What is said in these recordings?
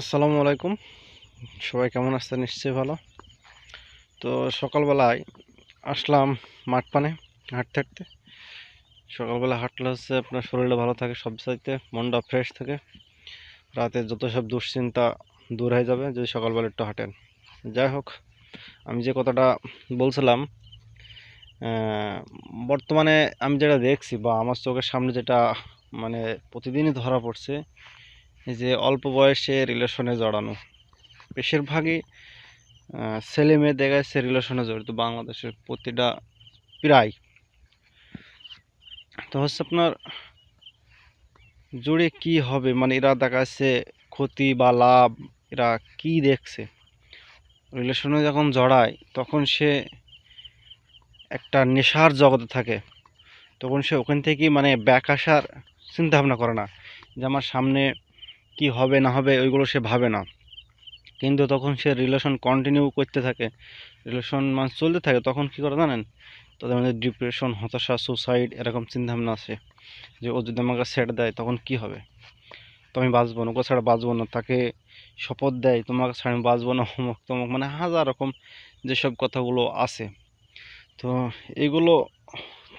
আসসালামু আলাইকুম। সবাই কেমন আছেন? নিশ্চয়ই ভালো। তো সকালবেলায় আসলাম মাঠ পানে, হাঁটতে হাঁটতে। সকালবেলা হাঁটলে হচ্ছে আপনার শরীরটা ভালো থাকে, সব চাইতে মনটা ফ্রেশ থাকে। রাতে যত সব দুশ্চিন্তা দূর হয়ে যাবে, যদি সকালবেলা একটু হাঁটেন। যাই হোক, আমি যে কথাটা বলছিলাম বর্তমানে আমি যেটা দেখছি বা আমার চোখের সামনে যেটা মানে প্রতিদিনই ধরা পড়ছে যে অল্প বয়সে রিলেশনে জড়ানো। বেশিরভাগই ছেলে মেয়ে দেখা যাচ্ছে রিলেশনে জড়িত বাংলাদেশের প্রতিটা প্রায়। তো হচ্ছে আপনার, জুড়ে কি হবে? মানে এরা দেখা যাচ্ছে ক্ষতি বা লাভ, এরা কি দেখছে? রিলেশনে যখন জড়ায়, তখন সে একটা নেশার জগতে থাকে। তখন সে ওখান থেকেই মানে ব্যাক আসার চিন্তা ভাবনা করে না। যে আমার সামনে কি হবে না হবে ওইগুলো সে ভাবে না। কিন্তু তখন সে রিলেশন কন্টিনিউ করতে থাকে। রিলেশন মানে চলতে থাকে, তখন কি করে জানেন? তাদের মধ্যে ডিপ্রেশন হতাশা সুসাইড এরকম চিন্তাভাবনা আসে। যে ও যদি আমাকে সেট দেয়, তখন কি হবে? তো আমি বাঁচবো না, ওকে ছাড়া বাঁচবো না, তাকে শপথ দেয়, তোমাকে ছাড়া আমি বাঁচবো না, অমুক তমুক মানে হাজার রকম যেসব কথাগুলো আছে তো এগুলো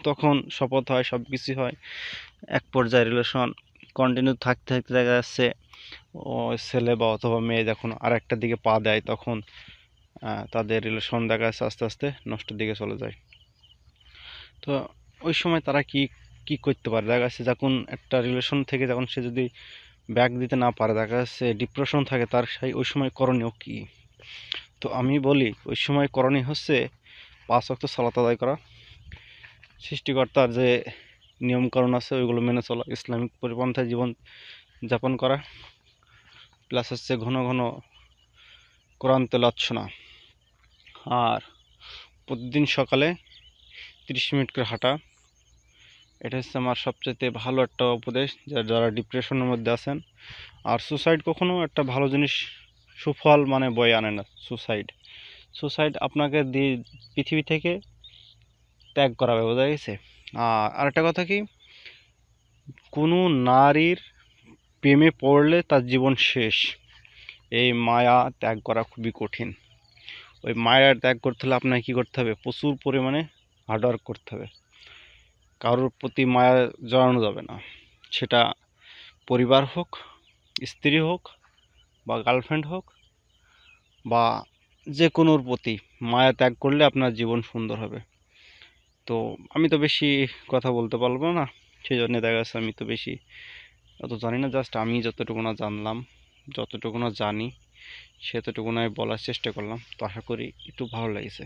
তখন শপথ হয় সব কিছুই হয়। এক পর্যায়ে রিলেশন কন্টিনিউ থাকতে থাকতে দেখা যাচ্ছে ছেলে বা অথবা মেয়ে যখন আর একটা দিকে পা দেয়, তখন তাদের রিলেশন দেখা যাচ্ছে আস্তে আস্তে নষ্টের দিকে চলে যায়। তো ওই সময় তারা কি কি করতে পারে? দেখা যাচ্ছে যখন একটা রিলেশন থেকে যখন সে যদি ব্যাক দিতে না পারে, দেখা যাচ্ছে ডিপ্রেশন থাকে, তার সেই, ওই সময় করণীয় কি? তো আমি বলি, ওই সময় করণীয় হচ্ছে পাঁচ ওয়াক্ত সালাত আদায় করা। সৃষ্টিকর্তার যে নিয়মকানুন আছে, ওইগুলো মেনে চলা। ইসলামিক পরিপন্থায় জীবন যাপন করা। প্লাস হচ্ছে ঘন ঘন কোরআন তেলাওয়াত শোনা আর প্রতিদিন সকালে তিরিশ মিনিট করে হাঁটা। এটা হচ্ছে আমার সবচেয়ে ভালো একটা উপদেশ, যা- যারা ডিপ্রেশনের মধ্যে আছেন। আর সুসাইড কখনো একটা ভালো জিনিস সুফল মানে বয়ে আনে না, সুসাইড। সুসাইড আপনাকে দিয়ে পৃথিবী থেকে ত্যাগ করাবে, বোঝা গেছে? আর আরেকটা কথা কি? কোনো নারীর প্রেমে পড়লে তার জীবন শেষ। এই মায়া ত্যাগ করা খুবই কঠিন। ওই মায়া ত্যাগ করতে হলে আপনাকে কী করতে হবে? প্রচুর পরিমাণে হার্ডওয়ার্ক করতে হবে। কারোর প্রতি মায়া জড়ানো যাবে না। সেটা পরিবার হোক, স্ত্রী হোক বা গার্লফ্রেন্ড হোক বা যে কোনোর প্রতি মায়া ত্যাগ করলে আপনার জীবন সুন্দর হবে। তো আমি তো বেশি কথা বলতে পারব না। সেই জন্যে দেখা আমি তো বেশি অত জানি না জাস্ট আমি যতটুকু না জানলাম, যতটুকু না জানি, সেতটুকু না বলার চেষ্টা করলাম। তো আশা করি একটু ভালো লেগেছে।